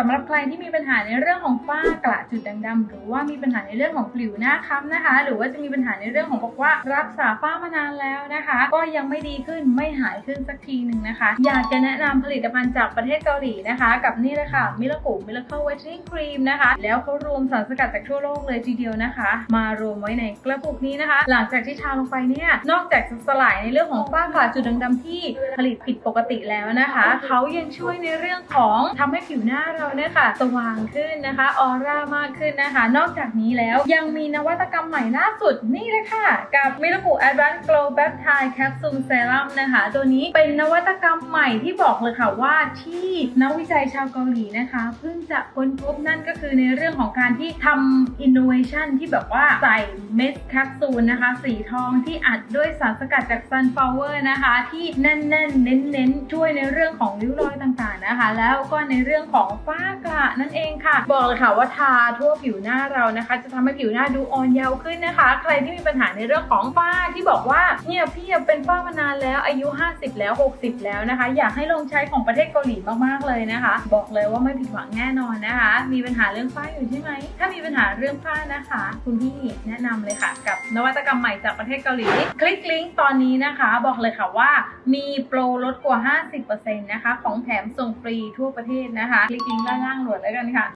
สำหรับใครที่มีปัญหาในเรื่องของฝ้ากระจุดด่างดำหรือว่ามีปัญหาในเรื่องของผิวหน้าค้ำนะคะ หรือว่าจะมีปัญหาในเรื่องของบอกว่ารักษาฝ้ามานานแล้วนะคะ ก็ยังไม่ดีขึ้นไม่หายขึ้นสักทีหนึ่งนะคะ อยากจะแนะนำผลิตภัณฑ์จากประเทศเกาหลีนะคะ กับนี่เลยค่ะมิลกุมิลเคิลเวทติ้งครีมนะคะ แล้วเขารวมสารสกัดจากทั่วโลกเลยทีเดียวนะคะ มารวมไว้ในกระปุกนี้นะคะ หลังจากที่ทาลงไปเนี่ยนอกจากจะสลายในเรื่องของฝ้ากระจุดด่างดำที่ผลิตผิดปกติแล้วนะคะเขายังช่วยในเรื่องของทำให้ผิวหน้าเราเนี่ยค่ะสว่างขึ้นนะคะออร่ามากขึ้นนะคะ นอกจากนี้แล้วยังมีนวัตกรรมใหม่ล่าสุดนี่เลยค่ะ กับมิลกุ Advanced Glow Peptide Capsule Serum นะคะ ตัวนี้เป็นนวัตกรรมใหม่ที่บอกเลยค่ะว่าที่นักวิจัยชาวเกาหลีนะคะ เพิ่งจะค้นพบนั่นก็คือในเรื่องของการที่ทำ innovation ที่แบบว่าใส่เม็ดแคปซูลนะคะ สีทองที่อัดด้วยสารสกัดจาก sunflower นะคะ ที่แน่นๆ เน้นๆ ช่วยในเรื่องของริ้วรอยต่างๆนะคะ แล้วก็ในเรื่องของฝ้ากระนั่นเองค่ะ บอกเลยค่ะว่าทาทั่วผิวหน้าเรานะคะ จะทำให้ผิวหน้าดูอ่อนเยาว์ขึ้นนะคะ ใครที่มีปัญหาในเรื่องของฝ้าที่บอกว่าเนี่ยพี่เป็นฝ้ามานานแล้วอายุ 50 แล้ว 60 แล้วนะคะ อยากให้ลองใช้ของประเทศเกาหลีมากๆเลยนะคะ บอกเลยว่าไม่ผิดหวังแน่นอนนะคะ มีปัญหาเรื่องฝ้าอยู่ใช่ไหมถ้ามีปัญหาเรื่องฝ้านะคะ คุณพี่แนะนำเลยค่ะ กับนวัตกรรมใหม่จากประเทศเกาหลีคลิกลิงก์ตอนนี้นะคะ บอกเลยค่ะว่ามีโปรลดกว่า 50%นะคะของแถมส่งฟรีทั่วประเทศนะคะคลิกลิงก์ด้านล่างโหลดแล้วกันค่ะ